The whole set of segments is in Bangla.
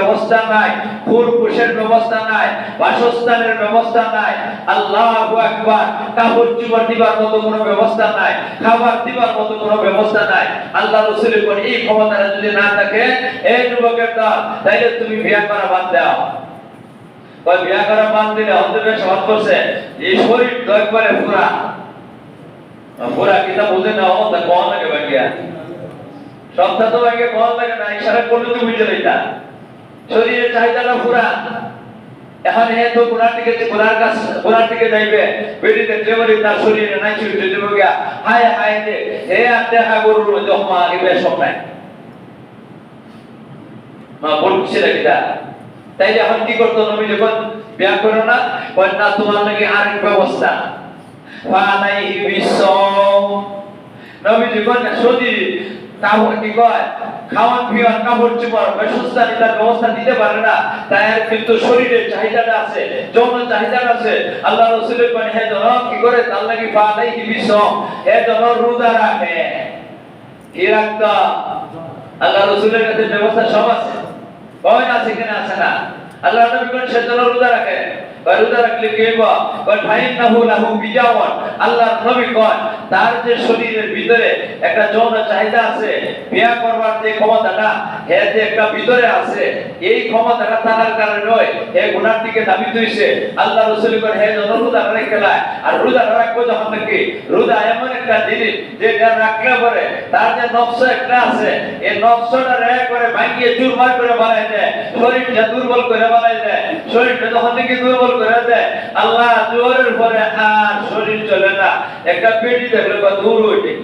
ব্যবস্থা নাই খুরপুষের ব্যবস্থা নাই, বাসস্থানের ব্যবস্থা নাই, আল্লাহু আকবার কাপড় চোপড় দিবার মতো কোনো ব্যবস্থা নাই, খাবার দিবার মতো কোনো ব্যবস্থা নাই। আল্লাহ রসুলের পর এই ক্ষমতাটা যদি না থাকে এই যুবকের দল, তাইলে তুমি বিয়া করা বাদ দাও। ওই বিয়া করা বাদ দিলে অন্তরে সহজ করছে এই শরীর একবারে পুরা পুরা কিতা বুঝে না ও তা কম লাগে বাকিয়া সপ্তাহ তো আগে কম লাগে না, ইশারা করলে তুমি বুঝে লইতা। শরীরের চাহিদাটা পুরা? এখন হে তো গুণার দিকে গুণার কাছ গুণার দিকে যাইবে দেখতে তার শরীরে নাই গিয়া হায় হায় হে মা তাই এখন কি করতো নবী যখন করো না তোমার নাকি আরেক ব্যবস্থা। ফালাইহি বিসম। নবী যখন কাপড় কি কয় খাওয়ান, পিওয়ান, কাপড় চোপড় বাসস্থান তার ব্যবস্থা দিতে পারে না। তাই কিন্তু শরীরের চাহিদাটা আছে, যৌন চাহিদাটা আছে। আল্লাহ রসুলের কোন হে জন কি করে তার লাগি ফালাইহি বিসম হে জন রোজা রাখে। কি রাখতা? আল্লাহ রসুলের কাছে ব্যবস্থা সব আছে। কয় আছে কিনা আছে না? আল্লাহ নবী কোন সেজন্য রোজা রাখে। তার যে শরীরের ভিতরে একটা চাহিদা আছে, বিয়া করবার ভিতরে আছে, এই আর নাকি? এমন একটা জিনিস তার যে একটা আছে, এই করে করে বানাই দেয়, শরীরটা দুর্বল করে বানাই দেয়। শরীরটা যখন থেকে দুর্বল করে দেয়। আল্লাহ জোরের পরে আর শরীর চলে না। একটা পেটি দেখলে বা দূর ওইটে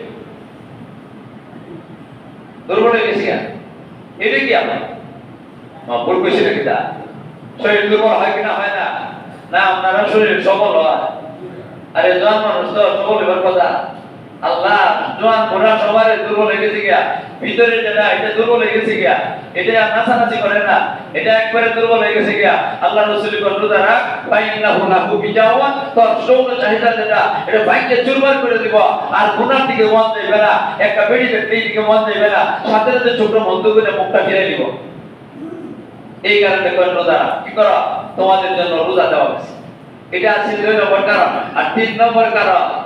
দুর্বল গেছি এটা কি আমার? ভুল কইছে নাকি তা? শরীর দুর্বল হয় কিনা হয় না। না, আপনারা শরীর সবল হয়। আরে, জন মানুষ তো সবল হবার কথা। আল্লাহ, জোয়ান, ঘোড়া সবার দুর্বল হয়ে গেছে গিয়া। ভিতরে যেটা এটা দুর্বল হয়ে গেছে গিয়া। এটা নাচানাচি করে না। এটা একবারে দুর্বল হয়ে গেছে গিয়া। আল্লাহ দ্বারা তোর চাহিদা যেটা এটা বাইকে করে দিব। আর গুনার দিকে মন যাইবে না। একটা বেড়ি দেখতে দিকে মন যাইবে না। সাথে সাথে ছোট বন্ধ করে মুখটা ফিরে দিব। এই কারণে রোজা কি করো? তোমাদের জন্য রোজা দেওয়া হয়েছে। এটা আছে দুই নম্বর কারণ। আর তিন নম্বর কারণ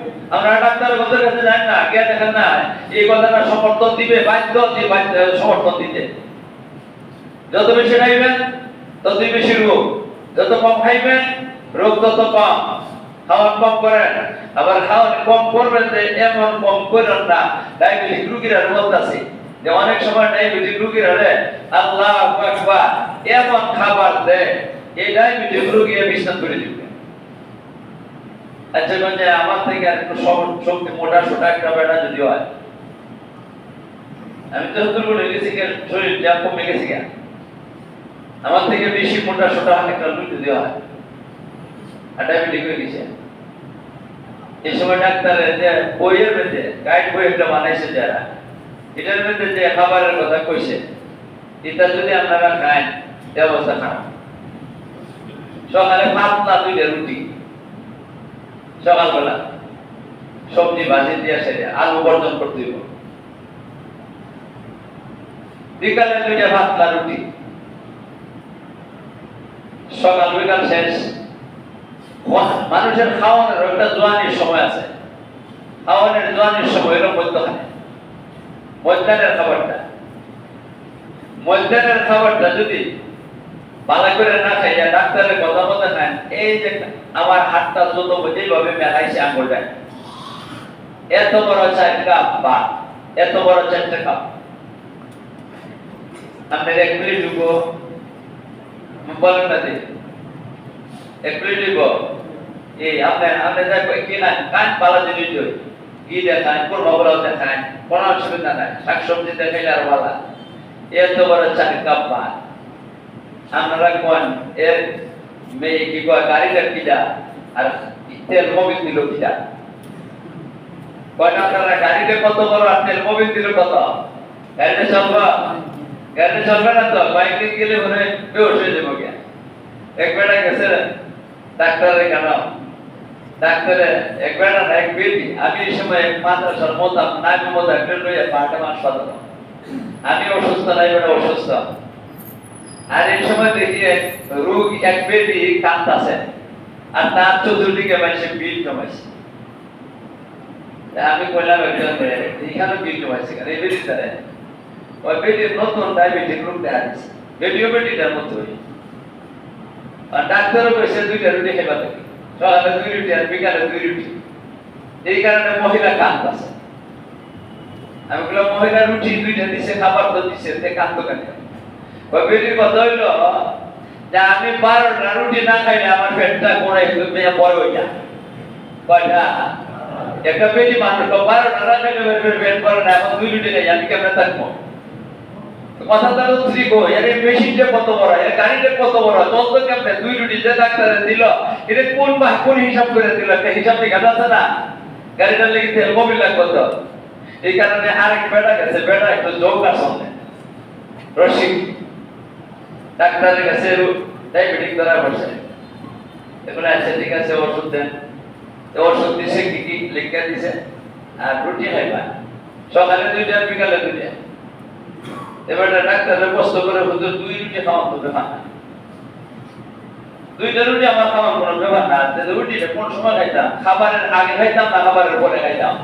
আমরা ডাক্তার বলতে কাছে যাই না কে দেখেন না, এই কথাটা সমর্থন দিবে, বাধ্য সমর্থন দিতে। যত বেশি খাইবেন, ততই বেশি রোগ। যত কম খাইবেন, রোগ তত কম। খাওয়ান কম করেন। আবার খাওয়ান কম করবেন যে এমন কম করেন না। ডায়াবেটিক রুগীরা বলতেছে যে অনেক সময় ডায়াবেটিক রুগীরা রে, আল্লাহ এমন খাবার দেয়। এই ডায়াবেটিক রুগী বিছনা করে দিবে। মানে আমার থেকে আর একটু শক্তি, মোটা, সোটা একটা বেটা যদি হয়। আমি তো গেছি শরীর যা কমে গেছি আমার থেকে বেশি মোটা, সোটা যদি হয়, আর ডায়াবেটিক হয়ে গেছে। এই সময় ডাক্তারের যে বইয়ের মধ্যে গাইড বই একটা বানাইছে যারা। এটার মধ্যে যে খাবারের কথা কইছে, এটা যদি আপনারা খান এই খারাপ। সকালে পাতলা দুইটা রুটি। সকালবেলা সবজি ভাজি দিয়ে সেরে আলু বর্জন করতে দিব বিকালে দুইটা ভাতলা রুটি। সকাল বিকাল শেষ। মানুষের খাওয়ানোর একটা জোয়ানির সময় আছে। খাওয়ানোর জোয়ানির সময় হলো মধ্যখানে। মধ্যাহ্নের খাবারটা। মধ্যাহ্নের খাবারটা যদি ভালো করে না খাইয়া ডাক্তারের কথা মতো খান এই যে আমার হাতটা যত যেভাবে মেলাইছে আঙুল দেয়। এত বড় চার কাপ বা এত বড় চারটে কাপ। আপনার এক মিনিট ঢুকবো বলেন না যে। এক মিনিট এই আপনার আপনি যা কি না কান পালা জিনিস কি দেখান কোরমা বলা দেখান কোনো অসুবিধা নাই। শাক সবজি দেখাইলে আর ভালো এত বড় চার কাপ ভাত। আপনারা কোন এর মেয়ে কি কয়? গাড়িটা কি যা আর তেল মোবিল দিল কিটা কয়টা আপনারা গাড়িতে কত বড় আর তেল মোবিল দিল কত? গাড়িতে চলবা? গাড়িতে চলবে না তো? কয়েকদিন গেলে মনে বেউস হয়ে যাব গিয়া। এক বেটা গেছে ডাক্তারের কেন ডাক্তারে, এক না এক বেটি আমি এই সময় মাদ্রাসার মতাম নামি মতো একটা লইয়া পাহাড়ে হাসপাতাল আমি অসুস্থ নাই বেটা অসুস্থ। আর এই সময় দেখি রোগ, এক বেটি কাঁদতাছে। আর তার চতুর্দিকে মানুষে বিল জমাইছে। আমি কইলাম এখানে বিল জমাইছে এই বেটি তারে ওই বেটির নতুন ডায়াবেটিক রোগ দেখা দিচ্ছে বেটিও বেটিটার মতো আর ডাক্তারও কইছে, দুইটা রুটি খাইবা তুমি। সকালে দুই রুটি আর বিকালে দুই রুটি। এই কারণে মহিলা কাঁদতাছে। আমি বললাম মহিলা রুটি দুইটা দিছে, খাবার তো দিছে, তে কাঁদতো কেন? বেটির কথা হইল যে আমি বারোটা রুটি না খাইলে আমার পেটটা মেয়ে বড় হয়ে যায়। কয়টা একটা বেটি মানুষ বারোটা না খাইলে পেট বড় না, এখন দুই রুটি খাই, আমি কেমন থাকব? কথা তার উত্তরি কো এর মেশিনটা কত বড়, এর গাড়িটা কত বড় চলতো কেমনে দুই রুটি যে ডাক্তারে দিল এটা কোন বা কোন হিসাব করে দিল, একটা হিসাব লেখা আছে না? গাড়িটা লেগে তেল মোবিল লাগবে তো। এই কারণে আরেক বেটা গেছে, বেটা একটু যোগ আসলে রসিক ডাক্তারের কাছে ডায়াবেটিক ধরা বসে এবার আচ্ছা ঠিক আছে, ওষুধ দেন। ওষুধ দিছে, কি কি লিখে দিছে, আর রুটি খাইবা। সকালে দুইটা, বিকালে দুইটা। এবার ডাক্তারের কষ্ট করে, হুজুর, দুই রুটি খাওয়ান তো ব্যাপার না। দুইটা রুটি আমার খাওয়ার কোনো ব্যাপার না। রুটিটা কোন সময় খাইতাম? খাবারের আগে খাইতাম না খাবারের পরে খাইতাম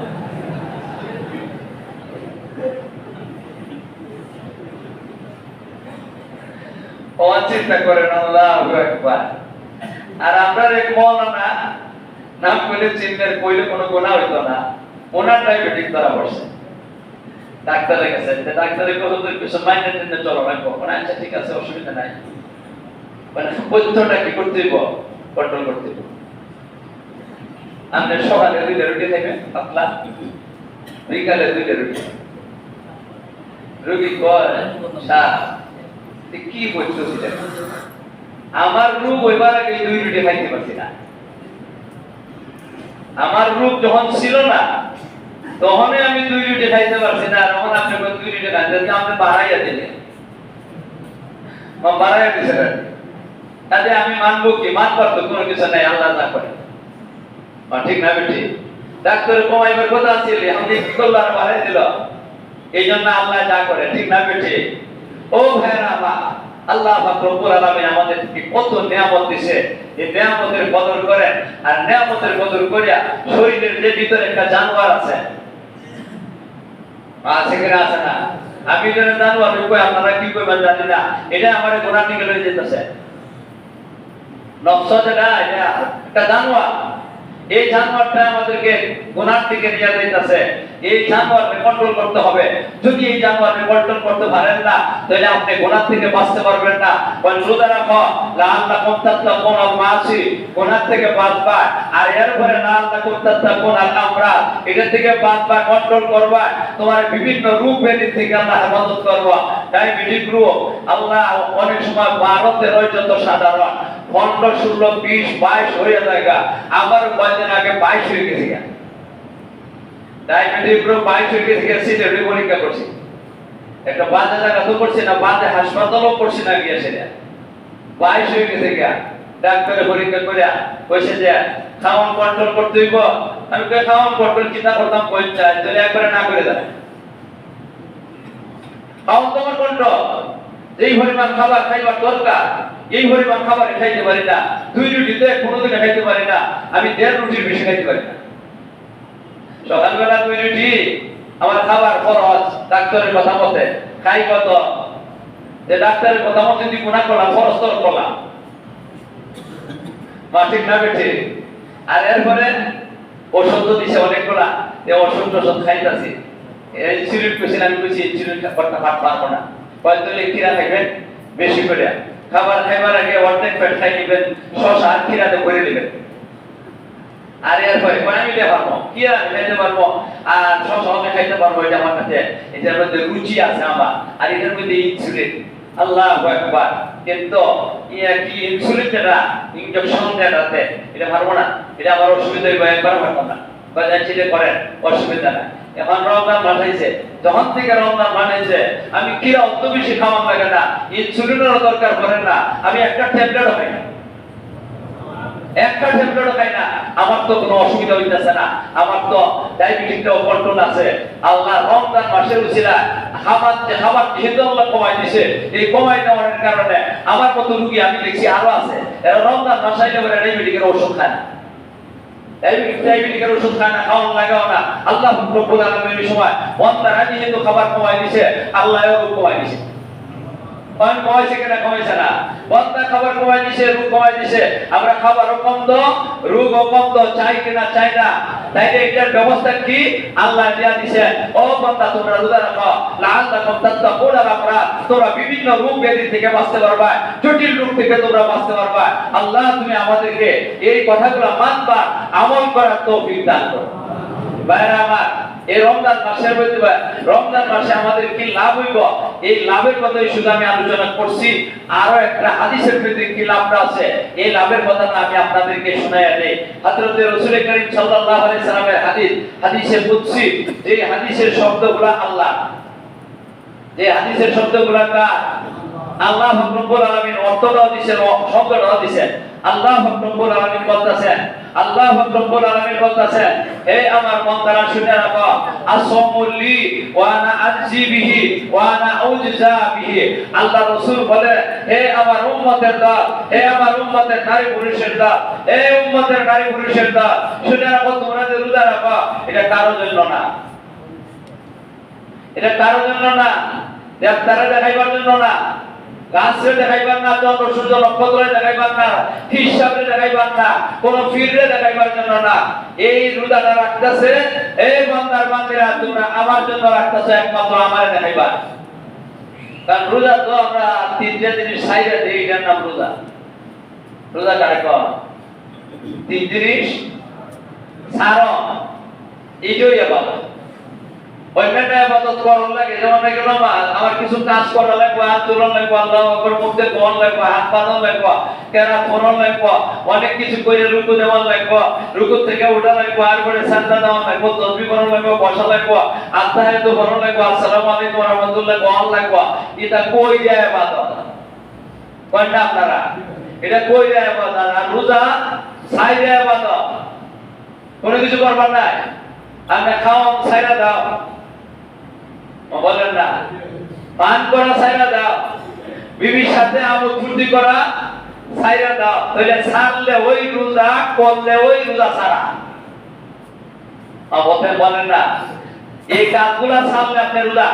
ওয়ান চিন্তা করেন আর আপনার এক মৌলানা, নাম কইলে চিন্তার কইলে কোনো গুনাহ হইতো না। ওনার ডায়াবেটিক ধরা পড়ছে। ডাক্তারের কাছে কখন তো কিছু চলো মানে আচ্ছা ঠিক আছে, অসুবিধা নাই। মানে কি করতে কন্ট্রোল করতে হইব। আপনি সকালে রুটি খাইবেন বিকালে দুইটা রুটি। রুগী কয়? সার কি বলতেছি আমার রূপ ওইবার আগে দুই রুটি খাইতে পারছি না। আমার রূপ যখন ছিল না, তখনই আমি দুই রুটি খাইতে পারছি না, আর এখন দুই রুটি খাইতে আপনি বাড়াইয়া দিলেন। বাড়াইয়া আর কি। আমি মানবো কি? মানবার তো কোনো কিছু নাই, আল্লাহ না করে। ঠিক না বেটি ডাক্তার কমাইবার কথা আমি কি বাড়াই দিল। এই জন্য আল্লাহ যা করে, ঠিক না বেটি ও ভাইরা আল্লাহ রব্বুল আলামিন আমাদেরকে কত নিয়ামত দিছে। এই নিয়ামতের কদর করেন আর নিয়ামতের কদর করিয়া শরীরের যে ভিতরে একটা জানোয়ার আছে। আছে কিনা আছে না? আমি যেন জানোয়ার কই আপনারা কি কইবেন জানি না। এটা আমার গোড়া থেকে লয়ে যেতেছে। নফস যেটা, এটা একটা জানোয়ার। এই জানোয়ারটা আমাদেরকে গুনার দিকে নিয়ে যাইতেছে। এই জানোয়ারকে কন্ট্রোল করতে হবে। যদি এই জানোয়ারকে কন্ট্রোল করতে পারেন না, তাহলে আপনি গুনার থেকে বাঁচতে পারবেন না। বল রোজা রাখো লাআল্লা কুনতাত্তাকুন আল মাসি গুনার থেকে বাঁচবা। আর এর পরে লাআল্লা কুনতাত্তাকুন আল আমরা এটা থেকে বাঁচবা কন্ট্রোল করবা। তোমার বিভিন্ন রূপ ব্যাধি থেকে আল্লাহ হেফাজত করবা। ডায়াবেটিক রোগ, আল্লাহ অনেক সময় বারো তেরোই যত সাধারণ। পনেরো, ষোলো, বিশ, বাইশ হয়ে যায় আবার কয়েকদিন আগে বাইশ হয়ে গেছে রোগ বাইশ হয়ে সিলেটে পরীক্ষা করছি। একটা বাজে জায়গা তো করছি না, বাজে হাসপাতালও করছি না গিয়ে বাইশ হয়ে গেছে গা ডাক্তারে পরীক্ষা কইছে যে, খাওয়ান কন্ট্রোল করতে হইব। আমি কই খাওয়ান কন্ট্রোল চিন্তা করতাম চাই তাহলে একবারে না করে দেয়। খাওয়ান তোমার কন্ট্রোল। যেই পরিমাণ খাবার খাইবার দরকার এই পরিমাণ খাবার খাইতে পারি না, দুই রুটিতে কোনোদিনে খাইতে পারি না, আমি দেড় রুটির বেশি খাইতে পারি না। সকালবেলা দুই রুটি, আমার খাবার খরচ ডাক্তারের কথা মতে খাই কত? যে ডাক্তারের কথা মতে যদি গুণা করলাম খরচ তোর করলাম মা না বেঠে। আর এরপরে ওষুধ দিছে অনেকগুলা এ ওষুধ টষুধ খাইতাছি। সিরিট পেশেন্ট আমি বলছি সিরিট করতে পারব না। হয়তো কিরা খাইবেন বেশি করে খাবার খাইবার আগে অর্ধেক পেট খাই নিবেন, শশা কিরাতে ভরে আর দিতে পারব। খাইতে পারব। আর খাইতে পারব, এটা আমার কাছে, এটার মধ্যে রুচি আছে আমার, আর এটার মধ্যে ইনসুলিন। আল্লাহ একবার কিন্তু ইয়া কি ইনসুলিন যেটা? যেটাতে এটা পারব না। এটা আমার অসুবিধা একবার পারব না। চিঠি করেন, অসুবিধা নাই। এখন রমজান মানাইছে যখন থেকে রমজান মানাইছে আমি কি অত বেশি খাওয়ান লাগে না। ইনসুলিনের দরকার পড়ে না। আমি একটা ট্যাবলেট খাই না। একটা ট্যাবলেট খাই না। আমার তো কোনো অসুবিধা হইতেছে না। আমার তো ডায়াবেটিসটা কন্ট্রোল আছে। আল্লাহ রমজান মাসের উচিলা খাবার যে খাবার যেহেতু আল্লাহ কমাই দিছে। এই কমাই দেওয়ার কারণে আমার মতো রুগী আমি দেখছি আরও আছে। এরা রমজান মাস আইলে ডায়াবেটিকের ওষুধ খায় না। আল্লাহ রব্বুল আলামিনের সময় বন্দারা যেহেতু খাবার কমাই দিছে আল্লাহ কমাই দিছে। পান কমাইছে কিনা কমাইছে না। বন্দা খাবার কমাই দিছে, রোগ কমাই দিছে। আমরা খাবারও কম দো রোগও কম দো চাই কিনা, চাই না। তাইলে এটার ব্যবস্থা কি? আল্লাহ দিয়া দিছে ও বন্দা, তোমরা রোজা রাখো। লাআল্লাকুম তাত্তাকুন আমরা তোমরা বিভিন্ন রোগ ব্যাধি থেকে বাঁচতে পারবা। জটিল রোগ থেকে তোমরা বাঁচতে পারবা। আল্লাহ, তুমি আমাদেরকে এই কথাগুলো মানবা। আমল করার তৌফিক দান করো। ভাইরা আমার এই রমজান মাসের মধ্যে রমজান মাসে আমাদের কি লাভ হইব? এই লাভের কথাই শুধু আমি আলোচনা করছি। আরও একটা হাদিসের ভিতরে কি লাভটা আছে? এই লাভের কথা আমি আপনাদেরকে শোনাইয়া দেই। হযরত রাসূল করিম সাল্লাল্লাহু আলাইহি সাল্লামের হাদিস, হাদিসে কুদসি যে হাদিসের শব্দগুলো আল্লাহ। যে হাদিসের শব্দগুলো কার? আল্লাহ রব্বুল আলামিন অর্থটাও দিয়েছেন শব্দটাও দিয়েছেন আল্লাহ রব্বুল আলামিন বলতেছেন আল্লাহ রব্বুল আলামিন বলতেছেন হে আমার বান্দারা, শুনে রাখো আসমুল্লি ওয়া আনা আজজি বিহি ওয়া আনা উজজা বিহি। আল্লাহ রাসূল বলে, হে আমার উম্মতের দল, হে আমার উম্মতের নারী পুরুষের দল, হে উম্মতের নারী পুরুষের দল, শুনে রাখো, তোমরা যে রোজা রাখো, এটা কারোর জন্য না। এটা কারোর জন্য না দেবতারা দেখাইবার জন্য না। গাছরে দেখাইবার না চন্দ্র সূর্য নক্ষত্রে দেখাইবার না, হিসাবে দেখাইবার না, কোন ফিল্ডে দেখাইবার জন্য না। এই রোজাটা রাখতেছে এই বান্দার বান্দিরা, তোমরা আমার জন্য রাখতেছে একমাত্র আমারে দেখাইবার। কারণ রোজা তো আমরা তিনটা জিনিস সাইডে দিই, এটার নাম রোজা। রোজা কারে কর তিন জিনিস। সারণ। এইটাই আমার কিছু কাজ করা লাগবে হাত তোলন লাগবে আল্লাহ আকবার মুখে কোন হাত বাঁধন লাগবে, কেরা ফোরন লাগবে, অনেক কিছু করে রুকু থেকে উঠা লাগবে বসা লাগবে আত্মাহে তো করার লাগবে, আসসালামু আলাইকুম রাহমাতুল্লাহ এটা কই যায় আবাদত কোনটা আপনারা? এটা কই যায় আবাদত আর রোজা ছাই যায় আবাদত কোনো কিছু করবার নাই? আমরা খাওয়া, ছাইরা দাও। বলেন না। পান করা দাও। সাথে আমল ফুর্তি করা দাও। তাহলে ছাড়লে ওই রোজা, করলে ওই রোজা বলেন না। এই কাজগুলা ছাড়লে আপনার রোজা।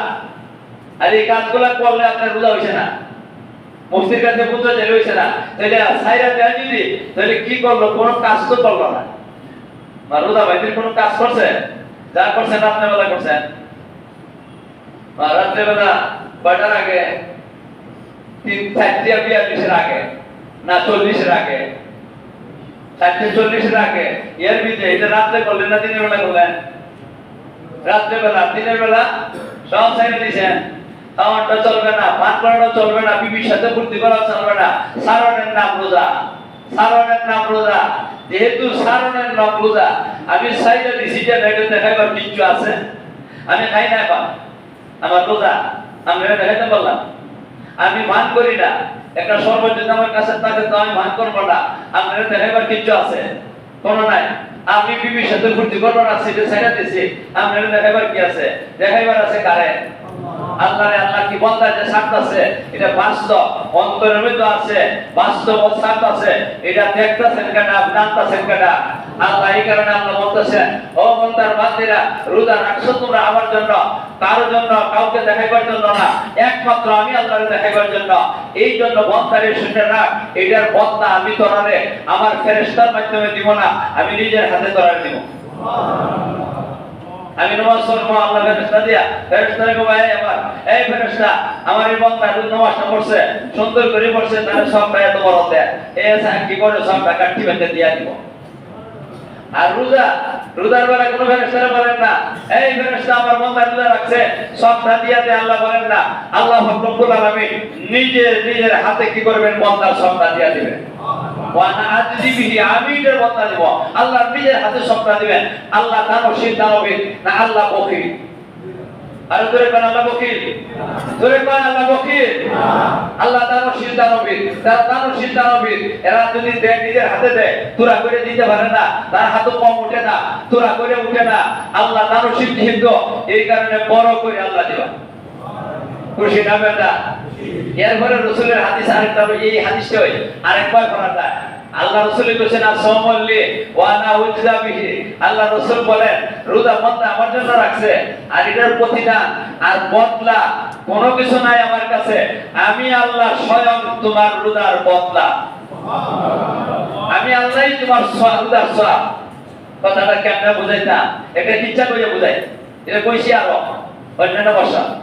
আর এই কাজগুলা করলে আপনার রোজা হইছে না। মুফতির কাছে বুঝতে চাই হইছে না। তাহলে দেয় যদি তাহলে কি করল? কোনো কাজ তো করল না। রোজা ভাইদের কোনো কাজ করছে? যা করছেন রাত্রে বেলা করছেন। বা রাত্রে কয়টার আগে তিন বিয়াল্লিশের আগে না চল্লিশের আগে চারটে চল্লিশের আগে এর ভিতরে এটা রাত্রে করলেন না দিনের বেলা করলেন রাত্রে বেলা দিনের বেলা সব দিয়েছেন চলবে না পান করানো চলবে না বিবির সাথে ফুর্তি করা চলবে না সারণের নাম রোজা সারণের নাম রোজা যেহেতু সারণের নাম রোজা আমি সাইডে দিছি যে দেখাইবার কিচ্ছু আছে আমি খাই না পা আমার রোজা আমি এটা দেখাইতে পারলাম। আমি ভান করি না। একটা সর্ব যদি আমার কাছে থাকে তো আমি ভান করব না। আপনার দেখাইবার কিচ্ছু আছে? কোন নাই। আমি বিবির সাথে ফুর্তি করব না, সেটা সাইডে দিছি। আপনার দেখাইবার কি আছে? দেখাইবার আছে কারে? আল্লাহরে আল্লাহ কি বলতা যে সাথ আছে, এটা বাস্তব, অন্তরের মধ্যে আছে, বাস্তব সাত আছে। এটা দেখতাছেন কেনা জানতাছেন কেনা আল্লাহ এই কারণে আল্লাহ বলতেছেন ও বন্দার বান্দিরা, রোজা রাখছো তোমরা আমার জন্য কারোর জন্য, কাউকে দেখাইবার জন্য না, একমাত্র আমি আল্লাহরে দেখাইবার জন্য। এই জন্য বন্দারে শুনে রাখ, এটার বদলা আমি তোরারে আমার ফেরেশতার মাধ্যমে দিব না, আমি নিজের হাতে তোরারে দিব। আমি নামাজ পড়ব, আল্লাহ ফেরেশতা দিয়া, ফেরেশতা রে ভাই আমার, এই ফেরেশতা, আমার এই বন্ধা দুই নামাজটা পড়ছে, সুন্দর করে পড়ছে, তাহলে সব টাকা তো বড় দেয় এ কি করে সব টাকা টিপেতে দিয়া দিব? আর রোজা, রোজার বেলা কোনো ফেরেশতারা বলেন না, এই আমার রোজা রাখছে, সব আল্লাহ বলেন না, আল্লাহ রব্বুল আলামিন নিজে নিজের হাতে কি করবেন? মন্দার সব দিয়া দিবেন। আল্লাহ নিজের হাতে সবটা দিবেন। আল্লাহ দানশীল দানবীর না আল্লাহ বকিল কোন আল্লাহ বকিল। কোন আল্লাহ বকিল। আল্লাহ তারা এরা যদি দেয়, নিজের হাতে দেয়, তোরা করে দিতে পারে না। তার হাতে কম উঠে না, তোরা করে উঠে না। আল্লাহ দানশীল যেহেতু এই কারণে বড় করে আল্লাহ দিবা খুশি না। এরপরে রসুলের হাদিস আরেকটা এই হাদিসটা ওই আরেকবার করা যায়। আল্লাহ রসুল বলেছেন আসমল্লি ওয়ানা উজদা বিহি। আল্লাহ রসুল বলেন, রোজা বন্দা আমার জন্য রাখছে, আর এটার প্রতিদান আর বদলা কোনো কিছু নাই আমার কাছে। আমি আল্লাহ স্বয়ং তোমার রোজার বদলা। আমি আল্লাহই তোমার রোজার সব। কথাটা কেমনে বুঝাইতাম? এটা ইচ্ছা করে বুঝাই। এটা কইছি আরও অন্যান্য ভাষা।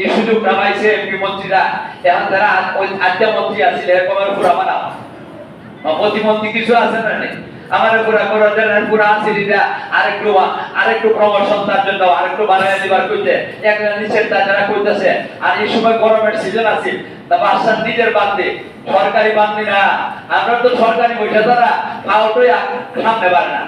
এই সুযোগটা পাইছে এমপি মন্ত্রীরা। এখন যারা ওই মন্ত্রী এরকমের প্রতিমন্ত্রী কিছু আছে না নেই? আমার পুরা পুরা এটা আরেকটু আরেকটু প্রমোশন তার জন্য, আরেকটু বানায় দিবার কইতে। একটা নিচের যারা কইতেছে। আর এই সময় গরমের সিজন আছে তা বাসার নিজের বান্ধে সরকারি বান্ধি না। আমরা তো সরকারি বসে তারা সামনে পারে না।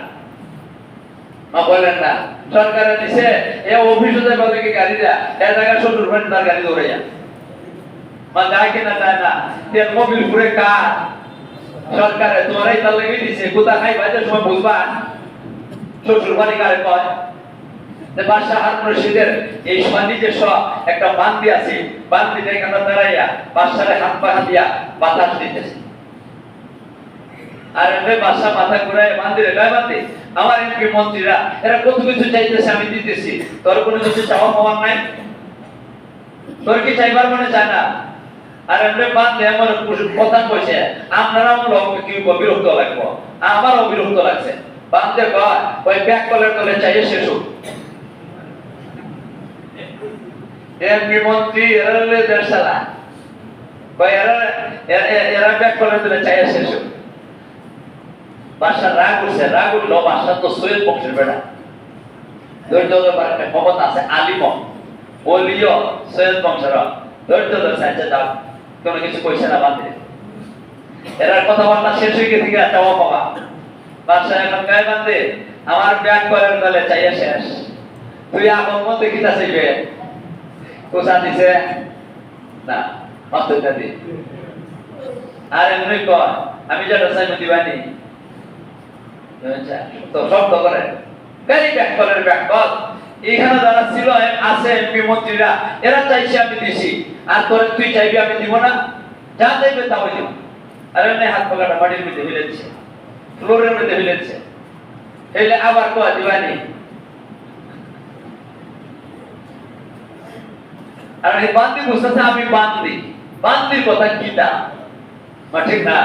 বলেন না, সরকারে দিছে, এ অফিসে যাবে কি গাড়ি দেয়া এ জায়গা শ্বশুর বাড়ি তার গাড়ি দৌড়ে যা মা যায় কিনা যায় না, তেল মোবিল ঘুরে কার? সরকারে তোমারই তার লেগে দিছে, কোথা খাই বাজার সময় বুঝবা? শ্বশুর বাড়ি কারে কয়? বাদশাহ হারুন রশিদের, এই নিজস্ব একটা বান্দি আছে বান্দিতে এখানে দাঁড়াইয়া বাদশারে হাত পা দিয়া বাতাস দিতেছে। আর বাসা মাথা ঘুরায় বান্দিরে গায়ে বান্দি? আমার এমপি মন্ত্রীরা, এরা কত কিছু চাইতেছে আমি দিতেছি। তোর কোনো কিছু চাওয়া পাওয়ার নাই? তোর কি চাইবার মনে চায় না? আর এমনি বান্ধে আমার কথা কইছে। আপনারা আমার কি বিরক্ত লাগবো। আমারও বিরক্ত লাগছে। বান্ধে কয় ওই ব্যাক কলের তলে চাইয়ে শেষ হোক। এমপি মন্ত্রী, এরা হলে দেড় সালা কয়, এরা এরা- এরা ব্যাক কলের তলে চাইয়ে শেষ হোক। বাদশাহ রাগ উঠছে রাগ উঠল বাদশাহ তো সৈয়দ বংশের বেড়া। ধৈর্য ধরবার একটা ক্ষমতা আছে আলিম বলিও সৈয়দ বংশের ধৈর্য ধরছে আচ্ছা যাও কোনো কিছু কইছে না বান্ধে এরা কথাবার্তা শেষ হয়ে গেছে একটা অপমা বাদশাহ এখন গায়ে বান্ধে আমার ব্যাগ করার দলে চাইয়া শেষ। তুই এখন মতো কিতা চাইবে? কোসা দিছে, না অত্যন্ত দি। আর এমনি কর, আমি যেটা চাইব দিবানি। শব্দ করে গাড়ি এখানে যারা ছিল আছে এমপি মন্ত্রীরা, এরা চাইছে আমি দিছি। আর তোর তুই চাইবি আমি দিব না। যা চাইবে তা হাত পাকাটা মাটির মধ্যে ফ্লোরের মধ্যে আবার কোয়া দিবানি? আর এই বান্দি বুঝতেছে আমি বান্দি। বান্দির কথা কি মা ঠিক না।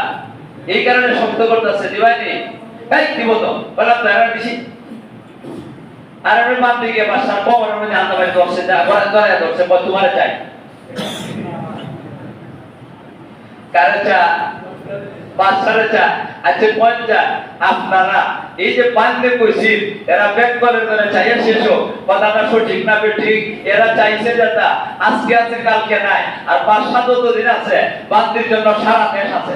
এই কারণে শব্দ করতেছে, দিবানি? এই দিব তো তো আর চাই। কারে আচ্ছা আপনারা, এই যে বান্ধে কইছি এরা ব্যাক করে ধরে চাইয়া শেষ হোক। কথাটা সঠিক না ঠিক এরা চাইছে যেটা আজকে আছে, কালকে নাই। আর পাঁচ সাত দিন আছে, বান্দির জন্য সারা দেশ আছে।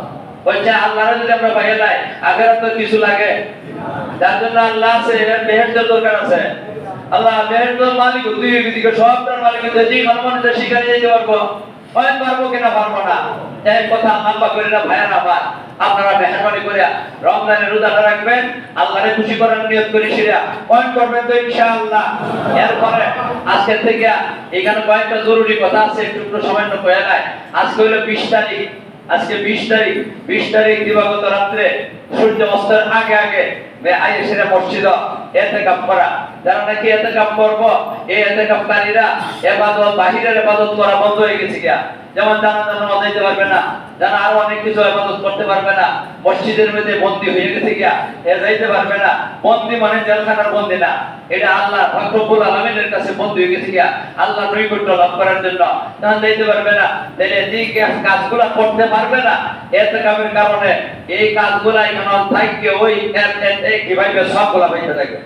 বলছে, আল্লাহর যদি আমরা পাইয়ে যাই আগের তো কিছু লাগে। যার জন্য আল্লাহ আছে, এর বেহেস্টের দরকার আছে। আল্লাহ মেহের মালিক, তুই এদিকে সবটার মালিক যে মানুষের শিকারে যেতে পারব। হয় পারব কিনা পারব না। এই কথা মানবা করে না, ভাইয়া, না, ভাই, আপনারা মেহরবানি করে রমজানের রোজাটা রাখবেন, আল্লাহরে খুশি করার নিয়ত করে সেরা। পয়েন্ট করবেন তো ইনশাআল্লাহ। এরপরে আজকে থেকে এখানে কয়েকটা জরুরি কথা আছে, একটু সামান্য কয়ে নাই। আজকে হলো বিশ তারিখ। আজকে বিশ তারিখ বিশ তারিখ দিবাগত রাত্রে সূর্য অস্তের আগে আগে এতে করা যারা নাকি এতে কাপ করব এই এতে কাপকারীরা এবাদত, বাহিরের এবাদত করা বন্ধ হয়ে গেছে গিয়া। যেমন জানা জানা নামাজ দিতে পারবে না, জানা আরও অনেক কিছু এবাদত করতে পারবে না, মসজিদের মধ্যে বন্দি হয়ে গেছে গিয়া, এ যাইতে পারবে না, বন্দি মানে জেলখানার বন্দি না, এটা আল্লাহ রব্বুল আলামিনের কাছে বন্দি হয়ে গেছে গিয়া, আল্লাহ নৈকট্য লাভ করার জন্য। তখন যাইতে পারবে না, তাহলে যে কাজগুলা করতে পারবে না, এতে কামের কারণে এই কাজগুলা এখানে থাকবে ওই কীভাবে সবগুলা পাইতে থাকবে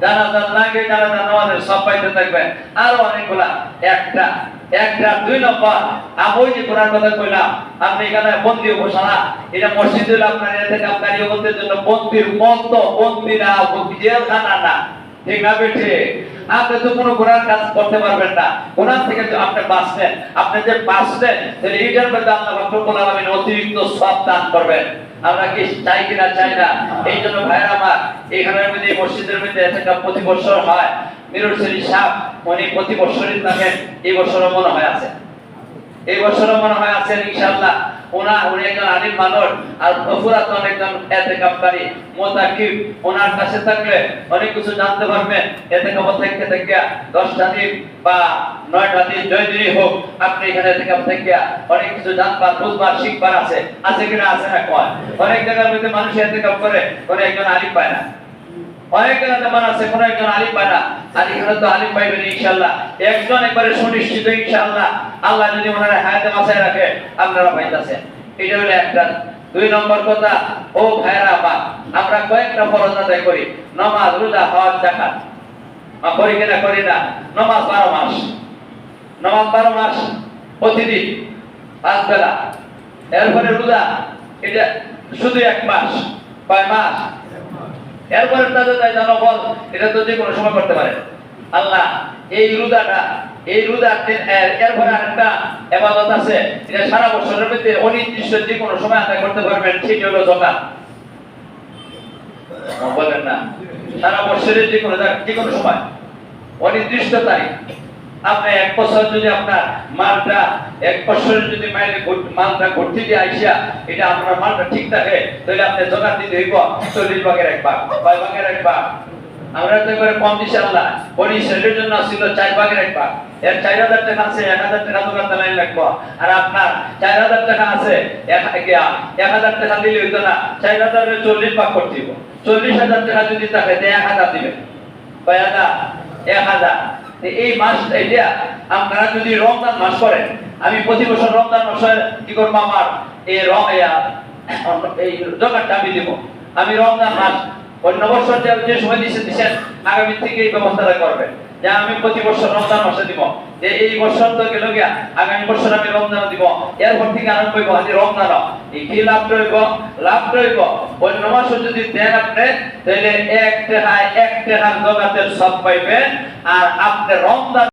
জানা জান লাগে জানা জান আমাদের সব পাইতে থাকবে। আরও অনেকগুলা। একটা একটা, দুই নম্বর। আমি যে কোরআন কথা কইলাম, আপনি এখানে বন্দি ঘোষণা এটা মসজিদুল আপনার এতে কামকারী বলতে জন্য বন্দির মত বন্দি না জেলখানা না। ঠিক না বেঠে? আপনি তো কোনো কোরআন কাজ করতে পারবেন না। কোরআন থেকে আপনি বাঁচলেন। আপনি যে বাঁচলেন, তাহলে এইটার মধ্যে আল্লাহ রব্বুল আলামিন অতিরিক্ত সব দান করবেন। আমরা কি চাই কিনা চাই না? এই জন্য ভাইয়ের আমার এখানের মধ্যে মসজিদের মধ্যে প্রতি বছর হয়। মিরুর শরীর সাহ উনি প্রতি বছরই থাকেন এই বছরও মনে হয় আছে এই বছরও মনে হয় আছেন, ইনশাআল্লাহ। ওনা উনি একজন আলিম মানুষ, আর পুরাতন একজন মোতাকিব ওনার কাছে থাকলে অনেক কিছু জানতে পারবেন। এতেকাব থেকে থেকে দশটা দিন বা নয়টা দিন জয় দিনই হোক, আপনি এখানে এতেকাব থেকে অনেক কিছু জানবার, বুঝবার, শিখবার আছে। আছে কিনা আছে না কয়? অনেক জায়গার মধ্যে মানুষ এতেকাব করে, কোনো একজন আলিম পায় না। অনেক জায়গা তেমন আছে একজন আলিম তো আলিম পাইবেন আল্লাহ দুই নম্বর কথা, ও ভাইরা আমার আমরা করি। কিনা করি না নামাজ বারো মাস। নামাজ বারো মাস প্রতিদিন এরপরে রোজা, এটা শুধু এক মাস। কয় মাস? এরপরে তাদের তাই এটা তো যে কোনো সময় করতে পারে। আল্লাহ, এই রোজাটা, এই এরপরে আরেকটা এবাদত আছে, এটা সারা বছরের মধ্যে অনির্দিষ্ট যে কোনো সময় আদায় করতে পারবেন, সেটি হলো বলেন না, সারা বছরের যে কোনো যে কোনো সময়, অনির্দিষ্ট তারিখ। আপনি এক বছর যদি আপনার মালটা, এক বছরের যদি ঘুর- মালটা ঘুরতে দিয়ে আইসা, এটা আপনার মালটা ঠিক থাকে, তাহলে আপনি জোগাড় দিতে হইব চল্লিশ ভাগের এক ভাগ কয় ভাগের এক ভাগ। আমরা তো এবারে কম দিছি আল্লাহ জন্য ছিল চার ভাগের এর চার হাজার টাকা আছে, এক হাজার টাকা দোকান লাগবো। আর আপনার চার হাজার টাকা আছে, এক হাজার টাকা দিলে হইতো না, চার হাজারের চল্লিশ ভাগ করতে চল্লিশ হাজার টাকা যদি থাকে এক হাজার দিবেন। এক হাজার। এই মাস এটা আপনারা যদি রমজান মাস করেন আমি প্রতি বছর রমজান মাসের কি করব আমার? এই এই জোগাড়টা আমি দিব। আমি রমজান মাস অন্য বছর যে সময় দিয়েছেন দিচ্ছেন আগামী থেকে এই ব্যবস্থাটা করবেন। যে আমি প্রতি বছর রমজান মাসে দিব। যে এই বছর তো গেল গিয়া, আগামী বছর আমি রমজান দিব। এরপর থেকে আরম্ভ করব আজি রমজান। এই কি লাভ রইব? লাভ রইব? অন্য মাসে যদি দেন আপনি, তাহলে এক টাকায় এক টাকার জগাতের সব পাইবেন। আর আপনি রমজান